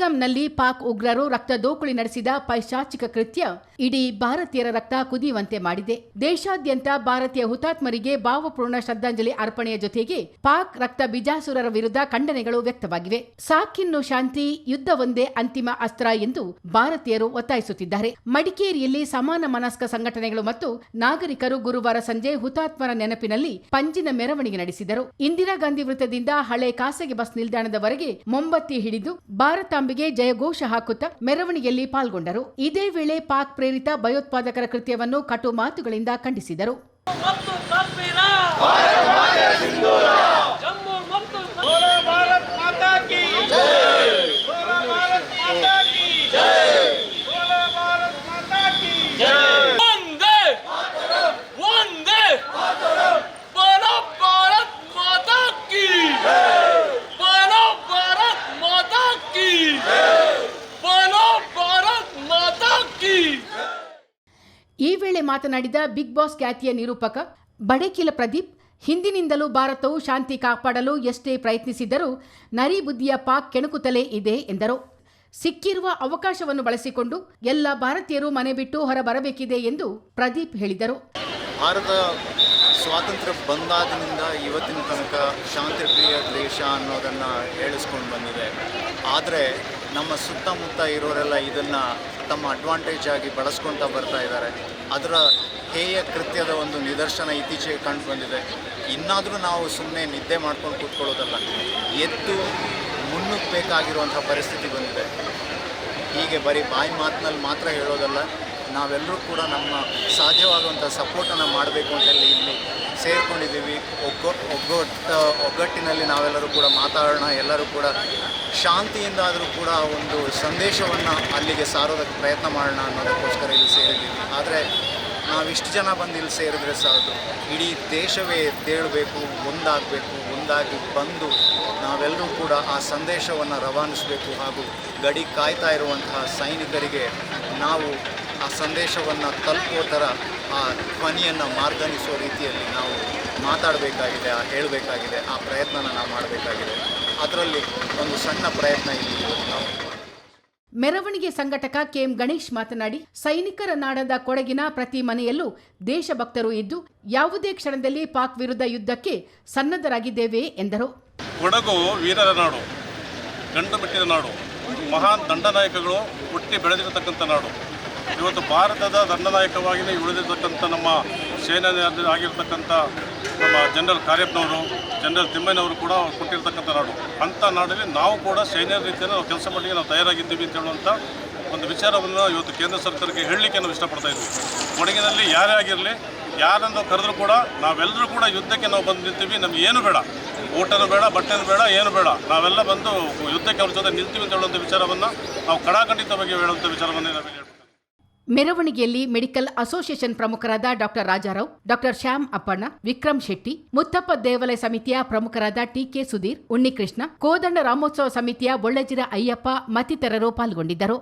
ಪಹಲ್ಗಾಮ್ನಲ್ಲಿ ಪಾಕ್ ಉಗ್ರರು ರಕ್ತ ದೋಕುಳಿ ನಡೆಸಿದ ಪೈಶಾಚಿಕ ಕೃತ್ಯ ಇಡೀ ಭಾರತೀಯರ ರಕ್ತ ಕುದಿಯುವಂತೆ ಮಾಡಿದೆ. ದೇಶಾದ್ಯಂತ ಭಾರತೀಯ ಹುತಾತ್ಮರಿಗೆ ಭಾವಪೂರ್ಣ ಶ್ರದ್ಧಾಂಜಲಿ ಅರ್ಪಣೆಯ ಜೊತೆಗೆ ಪಾಕ್ ರಕ್ತ ಬಿಜಾಸುರರ ವಿರುದ್ಧ ಖಂಡನೆಗಳು ವ್ಯಕ್ತವಾಗಿವೆ. ಸಾಕಿನ್ನು ಶಾಂತಿ ಯುದ್ಧವೊಂದೇ ಅಂತಿಮ ಅಸ್ತ್ರ ಎಂದು ಭಾರತೀಯರು ಒತ್ತಾಯಿಸುತ್ತಿದ್ದಾರೆ. ಮಡಿಕೇರಿಯಲ್ಲಿ ಸಮಾನ ಮನಸ್ಕ ಸಂಘಟನೆಗಳು ಮತ್ತು ನಾಗರಿಕರು ಗುರುವಾರ ಸಂಜೆ ಹುತಾತ್ಮರ ನೆನಪಿನಲ್ಲಿ ಪಂಜಿನ ಮೆರವಣಿಗೆ ನಡೆಸಿದರು. ಇಂದಿರಾ ಗಾಂಧಿ ವೃತ್ತದಿಂದ ಹಳೆ ಖಾಸಗಿ ಬಸ್ ನಿಲ್ದಾಣದವರೆಗೆ ಮೊಂಬತ್ತಿ ಹಿಡಿದು ಭಾರತಾಂಬೆಗೆ ಜಯಘೋಷ ಹಾಕುತ್ತಾ ಮೆರವಣಿಗೆಯಲ್ಲಿ ಪಾಲ್ಗೊಂಡರು. ಇದೇ ವೇಳೆ ಪಾಕ್ ಪ್ರೇರಿತ ಭಯೋತ್ಪಾದಕರ ಕೃತ್ಯವನ್ನು ಕಟು ಮಾತುಗಳಿಂದ ಖಂಡಿಸಿದರು. ಈ ವೇಳೆ ಮಾತನಾಡಿದ ಬಿಗ್ ಬಾಸ್ ಖ್ಯಾತಿಯ ನಿರೂಪಕ ಬಡಕಿಲ ಪ್ರದೀಪ್, ಹಿಂದಿನಿಂದಲೂ ಭಾರತವು ಶಾಂತಿ ಕಾಪಾಡಲು ಎಷ್ಟೇ ಪ್ರಯತ್ನಿಸಿದರೂ ನರಿ ಬುದ್ಧಿಯ ಪಾಕ್ ಕೆಣಕುತ್ತಲೇ ಇದೆ ಎಂದರು. ಸಿಕ್ಕಿರುವ ಅವಕಾಶವನ್ನು ಬಳಸಿಕೊಂಡು ಎಲ್ಲ ಭಾರತೀಯರು ಮನೆ ಬಿಟ್ಟು ಹೊರಬರಬೇಕಿದೆ ಎಂದು ಪ್ರದೀಪ್ ಹೇಳಿದರು. ಭಾರತ ಸ್ವಾತಂತ್ರ್ಯ ಬಂದಾಗಿನಿಂದ ಇವತ್ತಿನ ತನಕ ಶಾಂತಿಪ್ರಿಯ ದೇಶ ಅನ್ನೋದನ್ನು ಹೇಳಿಸ್ಕೊಂಡು ಬಂದಿದೆ. ಆದರೆ ನಮ್ಮ ಸುತ್ತಮುತ್ತ ಇರೋರೆಲ್ಲ ಇದನ್ನು ತಮ್ಮ ಅಡ್ವಾಂಟೇಜ್ ಆಗಿ ಬಳಸ್ಕೊಳ್ತಾ ಬರ್ತಾ ಇದ್ದಾರೆ. ಅದರ ಹೇಯ ಕೃತ್ಯದ ಒಂದು ನಿದರ್ಶನ ಇತ್ತೀಚೆಗೆ ಕಂಡು ಬಂದಿದೆ. ಇನ್ನಾದರೂ ನಾವು ಸುಮ್ಮನೆ ನಿದ್ದೆ ಮಾಡ್ಕೊಂಡು ಕೂತ್ಕೊಳ್ಳೋದಲ್ಲ. ಎದ್ದು ಮುನ್ನುಗ್ಗಬೇಕಾಗಿರುವಂಥ ಪರಿಸ್ಥಿತಿ ಬಂದಿದೆ. ಹೀಗೆ ಬರೀ ಬಾಯಿ ಮಾತಿನಲ್ಲಿ ಮಾತ್ರ ಹೇಳೋದಲ್ಲ ನಾವೆಲ್ಲರೂ ಕೂಡ ನಮ್ಮ ಸಾಧ್ಯವಾಗುವಂಥ ಸಪೋರ್ಟನ್ನು ಮಾಡಬೇಕು ಅಂತೇಳಿ ಇಲ್ಲಿ ಸೇರ್ಕೊಂಡಿದ್ದೀವಿ. ಒಗ್ಗೊ, ಒಗ್ಗಟ್ಟು, ಒಗ್ಗಟ್ಟಿನಲ್ಲಿ ನಾವೆಲ್ಲರೂ ಕೂಡ ಮಾತಾಡೋಣ, ಎಲ್ಲರೂ ಕೂಡ ಶಾಂತಿಯಿಂದ ಆದರೂ ಕೂಡ ಒಂದು ಸಂದೇಶವನ್ನು ಅಲ್ಲಿಗೆ ಸಾರೋದಕ್ಕೆ ಪ್ರಯತ್ನ ಮಾಡೋಣ ಅನ್ನೋದಕ್ಕೋಸ್ಕರ ಇಲ್ಲಿ ಸೇರಿದ್ದೀವಿ. ಆದರೆ ನಾವಿಷ್ಟು ಜನ ಬಂದು ಇಲ್ಲಿ ಸೇರಿದ್ರೆ ಸಾಕು. ಇಡೀ ದೇಶವೇ ತೇಳಬೇಕು, ಒಂದಾಗಬೇಕು, ಒಂದಾಗಿ ಬಂದು ನಾವೆಲ್ಲರೂ ಕೂಡ ಆ ಸಂದೇಶವನ್ನು ರವಾನಿಸಬೇಕು ಹಾಗೂ ಗಡಿ ಕಾಯ್ತಾ ಇರುವಂತಹ ಸೈನಿಕರಿಗೆ ನಾವು ಆ ಸಂದೇಶವನ್ನು ತಲುಪೋ ಥರ ಆ ಧ್ವನಿಯನ್ನು ಮಾರ್ಗನಿಸೋ ರೀತಿಯಲ್ಲಿ ನಾವು ಮಾತಾಡಬೇಕಾಗಿದೆ ಆ ಹೇಳಬೇಕಾಗಿದೆ ಆ ಪ್ರಯತ್ನನ ನಾವು ಮಾಡಬೇಕಾಗಿದೆ. ಅದರಲ್ಲಿ ಒಂದು ಸಣ್ಣ ಪ್ರಯತ್ನ ಇಲ್ಲಿ ನಾವು. ಮೆರವಣಿಗೆ ಸಂಘಟಕ ಕೆಎಂ ಗಣೇಶ್ ಮಾತನಾಡಿ ಸೈನಿಕರ ನಾಡದ ಕೊಡಗಿನ ಪ್ರತಿ ಮನೆಯಲ್ಲೂ ದೇಶಭಕ್ತರು ಇದ್ದು ಯಾವುದೇ ಕ್ಷಣದಲ್ಲಿ ಪಾಕ್ ವಿರುದ್ಧ ಯುದ್ಧಕ್ಕೆ ಸನ್ನದ್ಧರಾಗಿದ್ದೇವೆ ಎಂದರು. ಕೊಡಗು ವೀರರ ನಾಡು ಗಂಡು ಬಿಟ್ಟಿದ ನಾಡು ಮಹಾನ್ ದಂಡನಾಯಕಗಳು ಹುಟ್ಟಿ ಬೆಳೆದಿರತಕ್ಕಂಥ ನಾಡು. ಇವತ್ತು ಭಾರತದ ದಂಡನಾಯಕವಾಗಿಯೇ ಉಳಿದಿರ್ತಕ್ಕಂಥ ನಮ್ಮ ಸೇನೆ ಆಗಿರ್ತಕ್ಕಂಥ ನಮ್ಮ ಜನರಲ್ ಕಾರ್ಯಪ್ಪನವರು ಜನರಲ್ ತಿಮ್ಮಯ್ಯನವರು ಕೂಡ ಕೊಟ್ಟಿರ್ತಕ್ಕಂಥ ನಾಡು. ಅಂಥ ನಾಡಲ್ಲಿ ನಾವು ಕೂಡ ಸೈನ್ಯ ರೀತಿಯಲ್ಲಿ ನಾವು ಕೆಲಸ ಮಾಡಲಿಕ್ಕೆ ನಾವು ತಯಾರಾಗಿದ್ದೀವಿ ಅಂತ ಹೇಳುವಂಥ ಒಂದು ವಿಚಾರವನ್ನು ಇವತ್ತು ಕೇಂದ್ರ ಸರ್ಕಾರಕ್ಕೆ ಹೇಳಲಿಕ್ಕೆ ನಾವು ಇಷ್ಟಪಡ್ತಾ ಇದ್ವಿ. ಕೊಡಗಿನಲ್ಲಿ ಯಾರೇ ಆಗಿರಲಿ, ಯಾರನ್ನು ಕರೆದ್ರೂ ಕೂಡ ನಾವೆಲ್ಲರೂ ಕೂಡ ಯುದ್ಧಕ್ಕೆ ನಾವು ಬಂದು ನಿಂತೀವಿ. ನಮ್ಗೆ ಏನು ಬೇಡ. ಊಟನೂ ಬೇಡ, ಬಟ್ಟೆನೂ ಬೇಡ, ಏನು ಬೇಡ. ನಾವೆಲ್ಲ ಬಂದು ಯುದ್ಧಕ್ಕೆ ಅವ್ರ ಜೊತೆ ನಿಲ್ತೀವಿ ಅಂತ ಹೇಳುವಂಥ ವಿಚಾರವನ್ನು ನಾವು ಕಡಾಖಂಡಿತವಾಗಿ ಹೇಳುವಂಥ ವಿಚಾರವನ್ನು ನಾವು ಮೆರವಣಿಗೆಯಲ್ಲಿ ಮೆಡಿಕಲ್ ಅಸೋಸಿಯೇಷನ್ ಪ್ರಮುಖರಾದ ಡಾಕ್ಟರ್ ರಾಜಾರಾವ್, ಡಾಕ್ಟರ್ ಶ್ಯಾಮ್ ಅಪ್ಪಣ್ಣ, ವಿಕ್ರಮ್ ಶೆಟ್ಟಿ, ಮುತ್ತಪ್ಪ ದೇವಾಲಯ ಸಮಿತಿಯ ಪ್ರಮುಖರಾದ ಟಿಕೆ ಸುಧೀರ್ ಉಣ್ಣಿಕೃಷ್ಣ ಕೋದಂಡ ರಾಮೋತ್ಸವ ಸಮಿತಿಯ ಬೊಳ್ಳಜಿರ ಅಯ್ಯಪ್ಪ ಮತ್ತಿತರರು ಪಾಲ್ಗೊಂಡಿದ್ದರು.